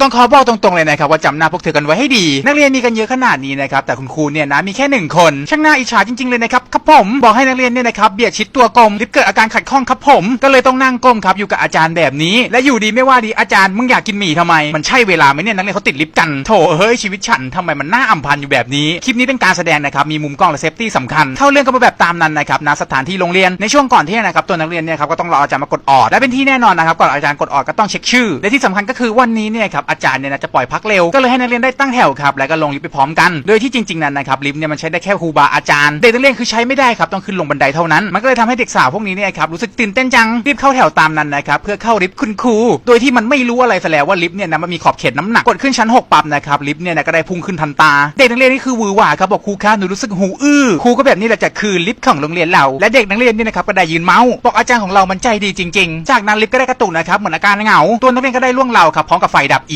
ต้องขอบอกตรงๆเลยนะครับว่าจำหน้าพวกเธอกันไว้ให้ดี นักเรียนมีกันเยอะขนาดนี้นะครับแต่คุณครูเนี่ยนะมีแค่หนึ่งคน ช่างน่าอิจฉาจริงๆเลยนะครับครับผมบอกให้นักเรียนเนี่ยนะครับเบียดชิดตัวกลมลิฟต์เกิดอาการขัดข้องครับผม ก็เลยต้องนั่งก้มครับอยู่กับอาจารย์แบบนี้ และอยู่ดีไม่ว่าดีอาจารย์มึงอยากกินหมี่ทำไม มันใช่เวลาไหมเนี่ยนักเรียนเขาติดลิฟต์กันโถเฮ้ยชีวิตฉันทำไมมันน่าอำพันอยู่แบบนี้คลิปนี้เป็นการแสดงนะครับมีมุมกล้องและเซฟตี้สำคัญเข้าเรื่องกันมาแบบตามนั้นนะครับณสถานที่โรงเรียนในช่วงก่อนเที่ยงนะครับตัวนักเรียนเนี่ยครับก็ต้องรออาจารย์มากดออดและเป็นที่แน่นอนนะครับก่อนอาจารย์กดออดก็ต้องเช็คชื่อและที่สำคัญก็คือวันนี้เนี่ยครับอาจารย์เนี่ยนะจะปล่อยพักเร็วก็เลยให้นักเรียนได้ตั้งแถวครับแล้วก็ลงลิฟต์ไปพร้อมกัน โดยที่จริงๆนั้นนะครับลิฟต์เนี่ยมันใช้ได้แค่ครูบาอาจารย์เด็กนักเรียนคือใช้ไม่ได้ครับต้องขึ้นลงบันไดเท่านั้นมันก็เลยทำให้เด็กสาวพวกนี้เนี่ยครับรู้สึกตื่นเต้นจังรีบเข้าแถวตามนั้นนะครับเพื่อเข้าลิฟต์คุณครูโดยที่มันไม่รู้อะไรซะแล้วว่าลิฟต์เนี่ยนะมันมีขอบเขตน้ำหนักกดขึ้นชั้น 6ปั๊บนะครับลิฟต์เนี่ยนะก็ได้พุ่งขึ้นทันตา เด็กนักเรียนนี่คือวือหวาครับบอกครูคะหนูรู้สึกหูอื้อครูก็แบบนี้แหละจะคือลิฟต์ของโรงเรียนเรา และเด็กนักเรียนเนี่ยนะครับก็ได้ยืนเมาส์บอกอาจารย์ของเรามันใจดีจริง ๆ จากนั้นลิฟต์ก็ได้กระตุกนะครับเหมือนอาการเหงาตัวนักเรียนก็ได้ล่วงเราครับพร้อมกับไฟดับอี